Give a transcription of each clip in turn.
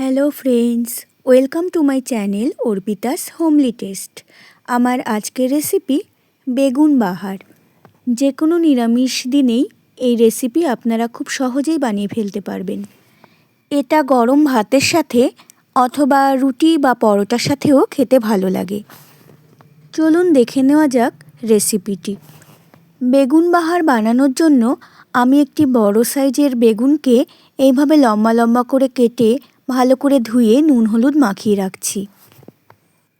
Hello friends welcome to my channel Arpita's homely taste আমার আজকের recipe বেগুন বাহার। যে কোনো নিরামিষ দিনেই এই রেসিপি আপনারা খুব সহজেই বানিয়ে ফেলতে পারবেন। এটা গরম ভাতের সাথে অথবা রুটি বা পরোটার সাথেও খেতে ভালো লাগে। চলুন দেখে নেওয়া যাক রেসিপিটি বেগুন বাহার বানানোর জন্য আমি একটি বড় সাইজের বেগুনকে এইভাবে লম্বা লম্বা করে কেটে ভালো করে ধুয়ে নুন হলুদ মাখিয়ে রাখছি।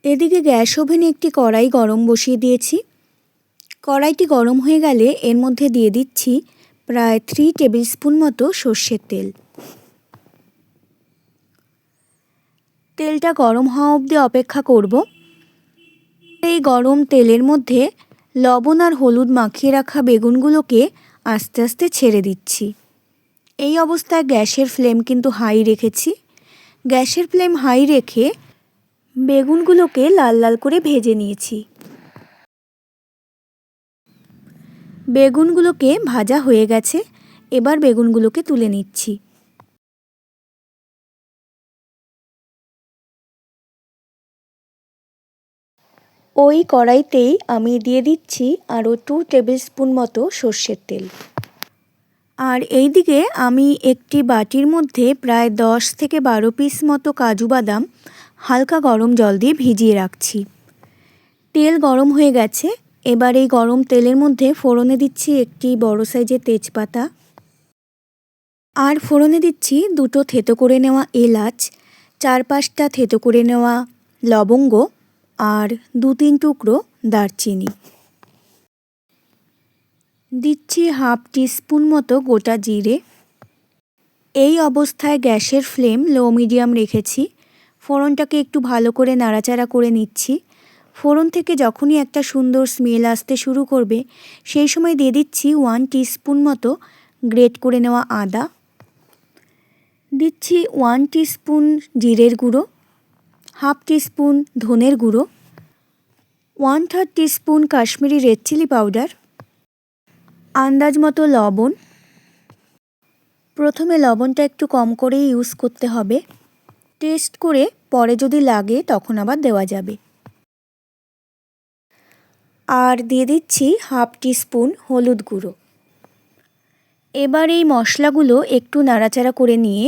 এদিকে গ্যাস ওভেনে একটি কড়াই গরম বসিয়ে দিয়েছি। কড়াইটি গরম হয়ে গেলে এর মধ্যে দিয়ে দিচ্ছি প্রায় থ্রি টেবিল স্পুন মতো সর্ষের তেল। তেলটা গরম হওয়া অবধি অপেক্ষা করব। এই গরম তেলের মধ্যে লবণ আর হলুদ মাখিয়ে রাখা বেগুনগুলোকে আস্তে আস্তে ছেড়ে দিচ্ছি। এই অবস্থায় গ্যাসের ফ্লেম কিন্তু হাই রেখেছি। গ্যাসের ফ্লেম হাই রেখে বেগুনগুলোকে লাল লাল করে ভেজে নিয়েছি। বেগুনগুলোকে ভাজা হয়ে গেছে, এবার বেগুনগুলোকে তুলে নিচ্ছি। ওই কড়াইতেই আমি দিয়ে দিচ্ছি আরও টু টেবিল স্পুন মতো সর্ষের তেল। আর এই দিকে আমি একটি বাটির মধ্যে প্রায় দশ থেকে বারো পিস মতো কাজু বাদাম হালকা গরম জল দিয়ে ভিজিয়ে রাখছি। তেল গরম হয়ে গেছে। এবার এই গরম তেলের মধ্যে ফোড়নে দিচ্ছি একটি বড় সাইজের তেজপাতা। আর ফোড়নে দিচ্ছি দুটো থেতো করে নেওয়া এলাচ, চার পাঁচটা থেতো করে নেওয়া লবঙ্গ আর দু তিন টুকরো দারচিনি। দিচ্ছি হাফ টিস্পুন মতো গোটা জিরে। এই অবস্থায় গ্যাসের ফ্লেম লো মিডিয়াম রেখেছি। ফোড়নটাকে একটু ভালো করে নাড়াচাড়া করে নিচ্ছি। ফোড়ন থেকে যখনই একটা সুন্দর স্মেল আসতে শুরু করবে, সেই সময় দিয়ে দিচ্ছি ওয়ান টিস্পুন মতো গ্রেট করে নেওয়া আদা। দিচ্ছি ওয়ান টিস্পুন জিরের গুঁড়ো, হাফ টিস্পুন ধনের গুঁড়ো, one third teaspoon Kashmiri red chilli powder আন্দাজ মতো লবণ। প্রথমে লবণটা একটু কম করেই ইউজ করতে হবে। টেস্ট করে পরে যদি লাগে তখন আবার দেওয়া যাবে। আর দিয়ে দিচ্ছি হাফ টিস্পুন হলুদ গুঁড়ো। এবার এই মশলাগুলো একটু নাড়াচাড়া করে নিয়ে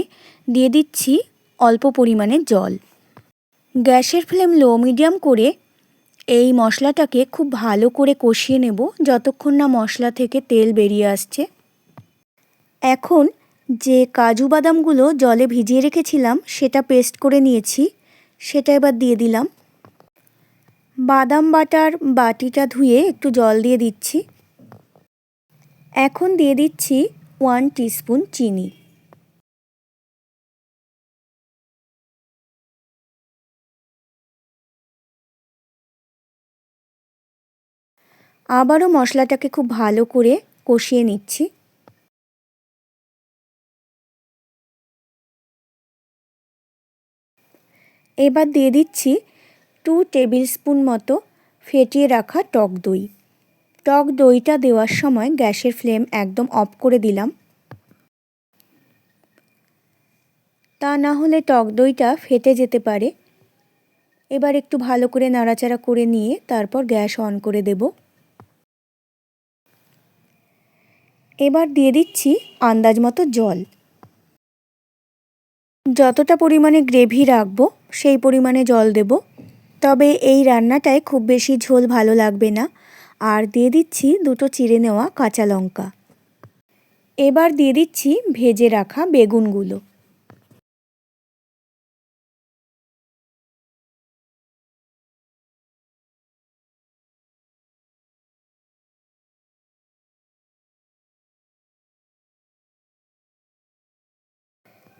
দিয়ে দিচ্ছি অল্প পরিমাণে জল। গ্যাসের ফ্লেম লো মিডিয়াম করে এই মশলাটাকে খুব ভালো করে কষিয়ে নেব যতক্ষণ না মশলা থেকে তেল বেরিয়ে আসছে। এখন যে কাজু বাদামগুলো জলে ভিজিয়ে রেখেছিলাম সেটা পেস্ট করে নিয়েছি, সেটা এবার দিয়ে দিলাম। বাদাম বাটার বাটিটা ধুয়ে একটু জল দিয়ে দিচ্ছি। এখন দিয়ে দিচ্ছি ওয়ান টিস্পুন চিনি। আবারও মশলাটাকে খুব ভালো করে কষিয়ে নিচ্ছি। এবার দিয়ে দিচ্ছি টু টেবিল স্পুন মতো ফেটিয়ে রাখা টক দই। টক দইটা দেওয়ার সময় গ্যাসের ফ্লেম একদম অফ করে দিলাম। তা না হলে টক দইটা ফেটে যেতে পারে। এবার একটু ভালো করে নাড়াচাড়া করে নিয়ে তারপর গ্যাস অন করে দেবো। এবার দিয়ে দিচ্ছি আন্দাজ মতো জল। যতটা পরিমাণে গ্রেভি রাখব, সেই পরিমাণে জল দেব। তবে এই রান্নাটায় খুব বেশি ঝোল ভালো লাগবে না। আর দিয়ে দিচ্ছি দুটো চিড়ে নেওয়া কাঁচা লঙ্কা। এবার দিয়ে দিচ্ছি ভেজে রাখা বেগুনগুলো।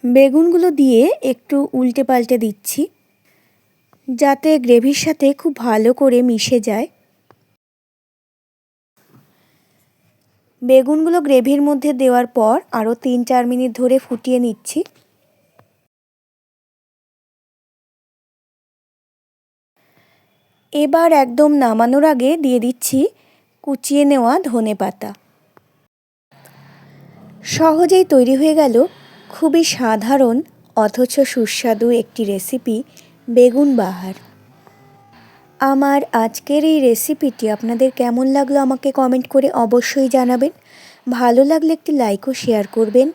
বেগুনগুলো দিয়ে একটু উল্টে পাল্টে দিচ্ছি, যাতে গ্রেভির সাথে খুব ভালো করে মিশে যায়। বেগুনগুলো গ্রেভির মধ্যে দেওয়ার পর আরও তিন চার মিনিট ধরে ফুটিয়ে নিচ্ছি। এবার একদম নামানোর আগে দিয়ে দিচ্ছি কুচিয়ে নেওয়া ধনে পাতা। সহজেই তৈরি হয়ে গেল খুবই সাধারণ, অথচ সুস্বাদু একটি রেসিপি, বেগুন বাহার। আমার আজকের এই রেসিপিটি আপনাদের কেমন লাগল আমাকে কমেন্ট করে অবশ্যই জানাবেন। ভালো লাগলে একটি লাইকও শেয়ার করবেন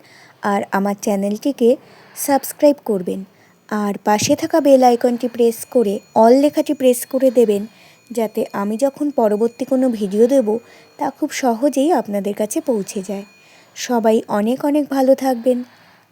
আর আমার চ্যানেলটিকে সাবস্ক্রাইব করবেন। আর পাশে থাকা বেল আইকনটি প্রেস করে, অল লেখাটি প্রেস করে দেবেন, যাতে আমি যখন পরবর্তী কোনো ভিডিও দেব, তা খুব সহজেই আপনাদের কাছে পৌঁছে যায়। সবাই অনেক অনেক ভালো থাকবেন।